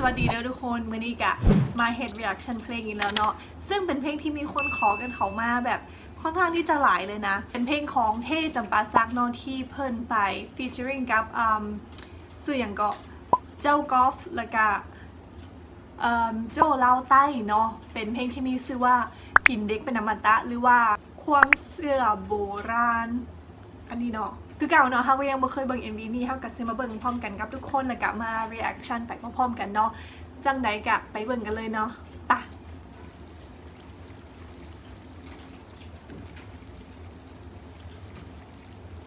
สวัสดีเด้อทุกคนมื่อนี้กะมาเฮ็ด reaction เพลงอีกแล้วเนาะซึ่งเป็นเพลงที่มีคนขอกันเขามาแบบค่อนข้างที่จะหลายเลยนะ เป็นเพลงของเท่จำปาซักนาะที่เพิ่นไป featuring กับอืมสื่ออย่างก็เจ้ากอล์ฟแล้วก็อิ่มโจเล่าใต้เนาะเป็นเพลงที่มีชื่อว่ากินเด็กเป็นอมตะหรือว่าความเสื่อโบราณอันนี้เนาะ คือเก่าเนาะเฮาก็ยังบ่เคยเบิ่ง MV นี้เฮาก็สิมาเบิ่งพร้อมกันกับทุกคนแล้วก็มา reaction ไปพร้อมๆกันเนาะจังใดก็ไปเบิ่งกันเลยเนาะไปะ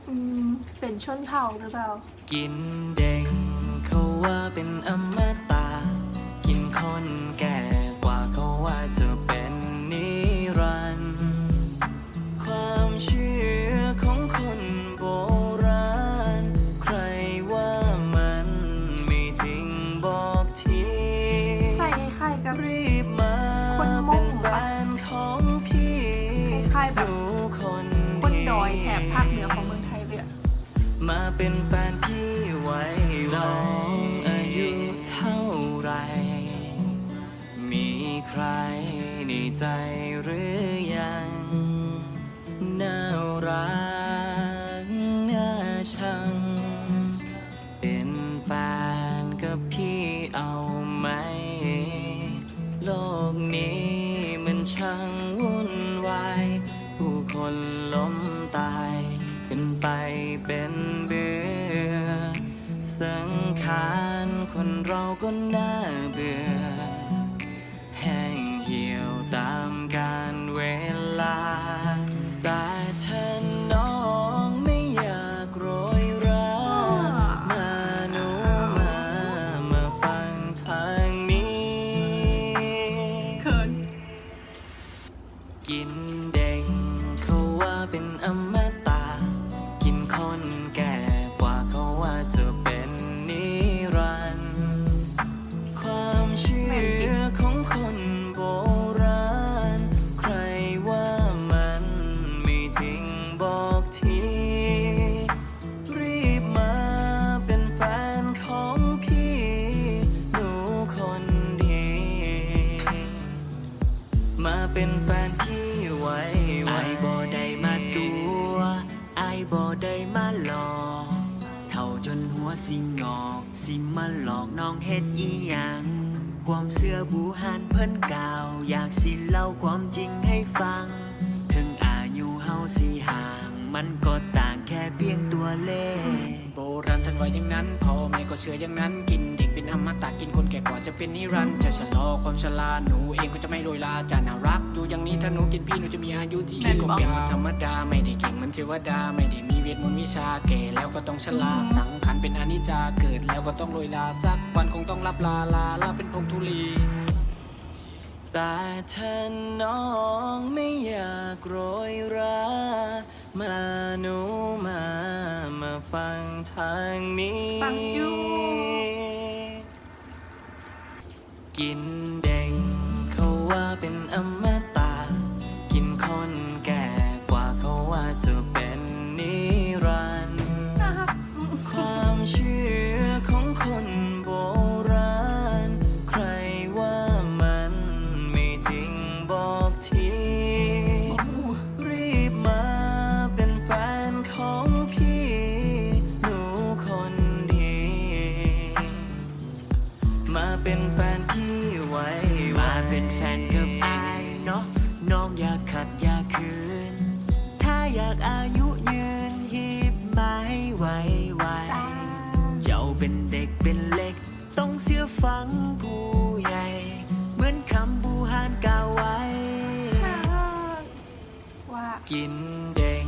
อืมเป็นชนเผ่าหรือเปล่า กินแดงเขาว่าเป็นอม แถบภาคเหนือของเมืองไทยเลยอะมาเป็นแฟนพี่ไว้น้องอายุเท่าไร มีใครในใจหรือยัง น่ารักน่าชัง เป็นแฟนกับพี่เอาไหม โลกนี้มันช่างวุ่นวาย ผู้คน ก็น่าเบื่อ แห้งเหี่ยวตามกาลเวลา แต่เธอน้องไม่อยากโรยรามาหนูมามาฟังทางนี้ เขินกินเด็ เป็นแฟนพี่ไว้ไว้บ่ได้มาตัวไอ้บ่ได้มาหลอกเท่าจนหัวสิงอกสิมาหลอกน้องเฮ็ดอีหยังความเชื่อบูหานเพิ่นกล่าว อยากสิเล่าความจริงให้ฟัง ถึงอายุเฮาสิห่าง มันก็ต่างแค่เพียงตัวเลขโบราณท่านว่าอย่างนั้นพ่อแม่ก็เชื่ออย่างนั้นกินเด็กเป็นอมตะกินคนแก่กว่าจะเป็นนิรันดร์จะชะลอความชราหนูเองก็จะไม่โรยลาจะน่ารัก อยู่อย่างนี้ถ้าหนูกินพี่หนูจะมีอายุที่แม่นก็บ่เป็นธรรมดาไม่ได้เก่งเหมันเทวดาไม่ได้มีเวทมนต์วิชาแก่แล้วก็ต้องชราสังขารเป็นอนิจจาเกิดแล้วก็ต้องโรยลาสักวันคงต้องรับลาลาลาเป็นพงธุลีแต่เธอน้องไม่อยากโรยรามาหนูมามาฟังทางนี้ ฟังอยู่ กินเด็ อยากอายุยืนหีบไม้ไว้ไว้เจ้าเป็นเด็กเป็นเล็ก ต้องเสียฟังผู้ใหญ่ เหมือนคำบูหานกล่าวไว้ ว่ากินเด็ก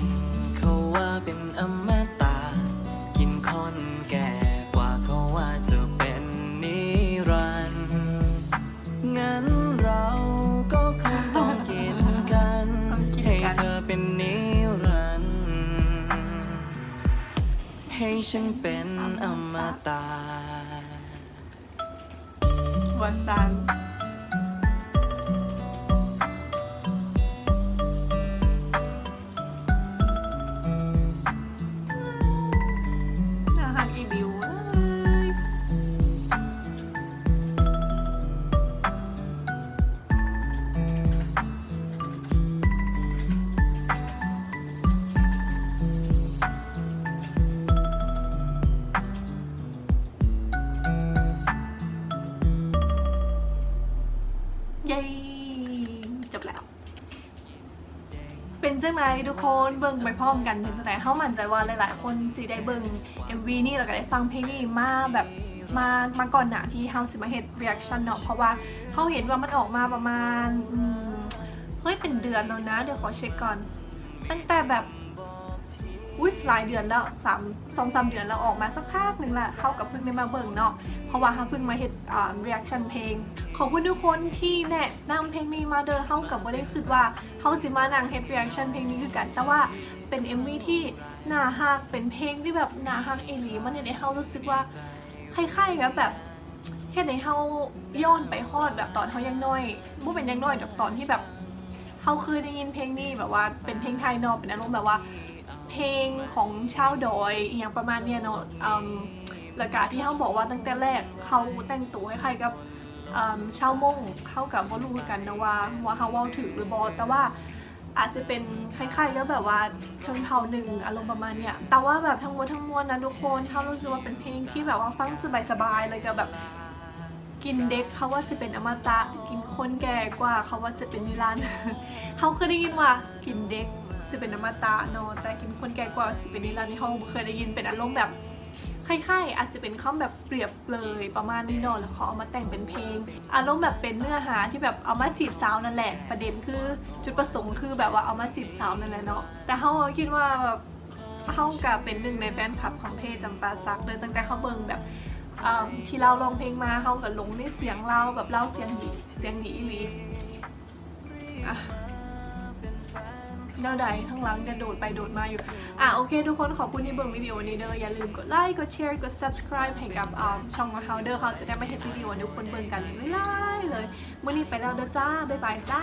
ฉันเป็นอมตะวัสันน่ ย้จบแล้ว เป็นจังไรทุกคนเบิ่งไปพร้อมกันเป็นจังไรเฮามั่นใจว่าหลายๆ คนสิได้เบิ่ง MV นี่แล้วก็ได้ฟังเพลงนี้มาแบบมามาก่อนหน้าที่เฮาสิมาเฮ็ด reaction เนาะเพราะว่าเฮาเห็นว่ามันออกมาประมาณเฮ้ยเป็นเดือนแล้วนะ เดี๋ยวขอเช็คก่อน ตั้งแต่แบบ อุ้ยหลายเดือนแล้วสามสองสามเดือนแล้วออกมาสักพักหนึ่งละเข้ากับเพิ่งได้มาเบิ่งเนาะเพราะว่าเขาเพิ่งมาเฮ็ดอ่า reaction เพลง ขอบคุณทุกคนที่แนะนำเพลงนี้มาเด้อเฮากับบ่ได้คิดว่าเฮาสิมานั่งเฮ็ด reaction เพลงนี้คือกัน แต่ว่าเป็น MV ที่น่าฮักเป็นเพลงที่แบบน่าฮักเอหลีมันเฮ็ดให้เฮารู้สึกว่าคล้ายๆกับแบบเฮ็ดให้เฮาย้อนไปฮอดแบบตอนเฮายังน้อยบ่เป็นยังน้อยแบบตอนที่แบบเขาเคยได้ยินเพลงนี้แบบว่าเป็นเพลงไทยเนาะเป็นอารมณ์แบบว่า เพลงของชาวดอยอหย่างประมาณเนี้ยเนาะอืมแล้วก็ที่เขาบอกว่าตั้งแต่แรกเขาแต่งตัวคล้ายๆกับอืมชาวมงเข้ากับว่ารู้กันนะว่าว่าเขาเว่าถือหรือบอแต่ว่าอาจจะเป็นคล้ายๆกับแบบว่าชนเผ่าหนึ่งอารมณ์ประมาณเนี้ยแต่ว่าแบบทั้งหมดทั้งมวลนะทุกคนเขารู้สึกว่าเป็นเพลงที่แบบว่าฟังสบายๆเลยก็แบบ กินเด็กเขาว่าจะเป็นอมตะ กินคนแก่กว่าเขาว่าจะเป็นนิรันดร์ เขาเคยได้ยินว่ากินเด็ก จะเป็นอมตะเนาะแต่กินคนแก่กว่าจะเป็นนิรันดร์ที่เขาเคยได้ยินเป็นอารมณ์แบบคล้ายๆ อาจจะเป็นคำแบบเปรียบเลยประมาณนี้เนาะแล้วเขาเอามาแต่งเป็นเพลง อารมณ์แบบเป็นเนื้อหาที่แบบเอามาจีบสาวนั่นแหละ ประเด็นคือจุดประสงค์คือแบบว่าเอามาจีบสาวนั่นแหละเนาะแต่เขาคิดว่าแบบเขากับเป็นหนึ่งในแฟนคลับของเทจำปาซักเลยตั้งแต่เขาเบิ่งแบบที่เราร้องเพลงมาเขากับลงในเสียงเราแบบเล่าเสียงดีเสียงดีอีหลีอะ แนวใดทั้งหลังจะโดดไปโดดมาอยู่ อะโอเค ทุกคนขอบคุณที่เบิ่งวิดีโอนี้เด้ออย่าลืมกดไลค์กดแชร์กด subscribe ให้กับช่องของเขาเด้อเขาจะได้ไม่เห็นวิดีโอทุกคนเบิ่งกันไล่ๆเลยมื่อนี้ไปแล้วเด้อจ้าบ๊ายบายจ้า